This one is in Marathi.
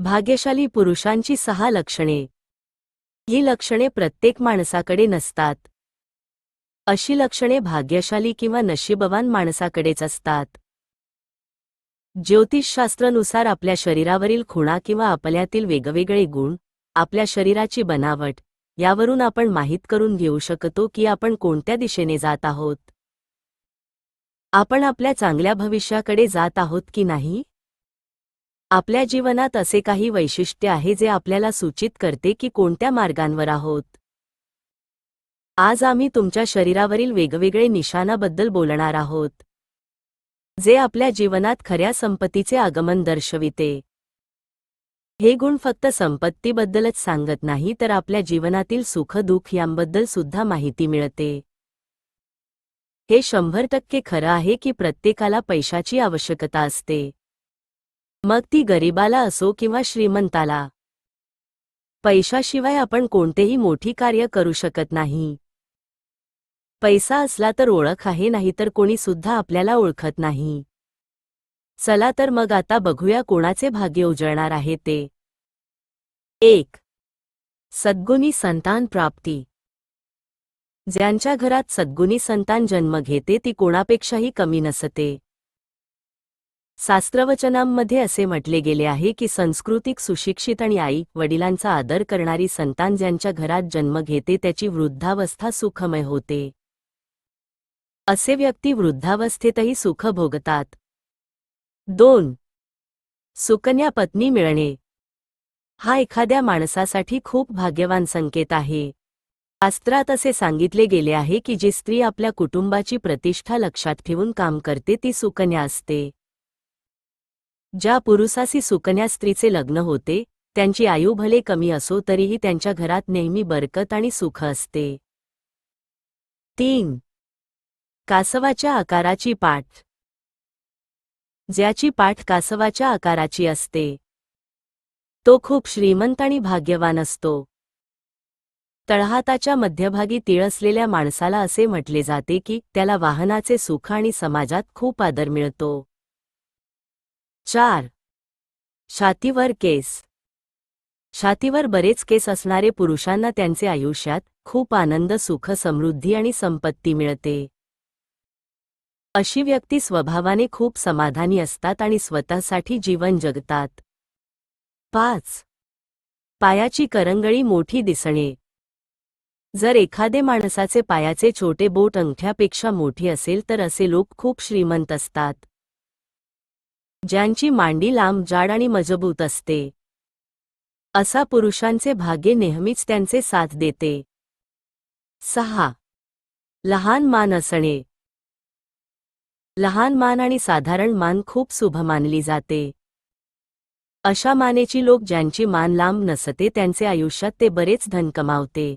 भाग्यशाली पुरुषांची सहा लक्षणे. ही लक्षणे प्रत्येक माणसाकडे नसतात. अशी लक्षणे भाग्यशाली किंवा नशीबवान माणसाकडेच असतात. ज्योतिषशास्त्रानुसार आपल्या शरीरावरील खुणा किंवा आपल्यातील वेगवेगळे गुण आपल्या शरीराची बनावट यावरून आपण माहीत करून घेऊ शकतो की आपण कोणत्या दिशेने जात आहोत. आपण आपल्या चांगल्या भविष्याकडे जात आहोत की नाही? आपल्या जीवनात असे काही वैशिष्ट्य आहे जे आपल्याला सूचित करते की कोणत्या मार्गांवर आहोत. आज आम्ही तुमच्या शरीरावरील वेगवेगळे निशाणाबद्दल बोलणार आहोत. जे आपल्या जीवनात खऱ्या संपत्तीचे आगमन दर्शविते. हे गुण फक्त संपत्तीबद्दलच सांगत नाही तर आपल्या जीवनातील सुख दुःख यांबद्दल सुद्धा माहिती मिळते. हे शंभर टक्के खरं आहे की प्रत्येकाला पैशाची आवश्यकता असते. मग ती गरिबाला असो किंवा श्रीमंताला. पैशाशिवाय आपण कोणतेही मोठी कार्य करू शकत नाही. पैसा असला तर ओळख आहे नाही तर कोणी सुद्धा आपल्याला ओळखत नाही. चला तर मग आता बघूया कोणाचे भाग्य उजळणार आहे ते. एक. सद्गुणी संतान प्राप्ती. ज्यांच्या घरात सद्गुणी संतान जन्म घेते ती कोणापेक्षाही कमी नसते. शास्त्रवचनांमध्ये असे म्हटले गेले आहे की संस्कृतिक सुशिक्षित आणि आई वडिलांचा आदर करणारी संतान ज्यांच्या घरात जन्म घेते त्याची वृद्धावस्था सुखमय होते. असे व्यक्ती वृद्धावस्थेतही सुख भोगतात. दोन. सुकन्या पत्नी मिळणे. हा एखाद्या माणसासाठी खूप भाग्यवान संकेत आहे. शास्त्रात असे सांगितले गेले आहे की जी स्त्री आपल्या कुटुंबाची प्रतिष्ठा लक्षात ठेवून काम करते ती सुकन्या असते. ज्या पुरुषाशी सुकन्या स्त्रीचे लग्न होते त्यांची आयु भले कमी असो तरीही त्यांच्या घरात नेहमी बरकत आणि सुख असते. तीन. कासवाच्या आकाराची पाठ. ज्याची पाठ कासवाच्या आकाराची असते. तो खूप श्रीमंत आणि भाग्यवान असतो. तळहाताच्या मध्यभागी तीळ असलेल्या माणसाला असे म्हटले जाते की त्याला वाहनाचे सुख आणि समाजात खूप आदर मिळतो. चार. छातीवर केस. छातीवर बरेच केस असणारे पुरुषांना त्यांचे आयुष्यात खूप आनंद सुख समृद्धी आणि संपत्ती मिळते. अशी व्यक्ती स्वभावाने खूप समाधानी असतात आणि स्वतःसाठी जीवन जगतात. पाच. पायाची करंगळी मोठी दिसणे. जर एखादे माणसाचे पायाचे छोटे बोट अंगठ्यापेक्षा मोठी असेल तर असे लोक खूप श्रीमंत असतात. ज्यांची मांडी लांब जाड आणि मजबूत असते. असा पुरुषांचे भाग्य नेहमीच त्यांचे साथ देते. सहा. लहान मान असणे. लहान मान आणि साधारण मान खूप शुभ मानली जाते. अशा मानेची लोक ज्यांची मान लांब नसते त्यांचे आयुष्यात ते बरेच धन कमावते.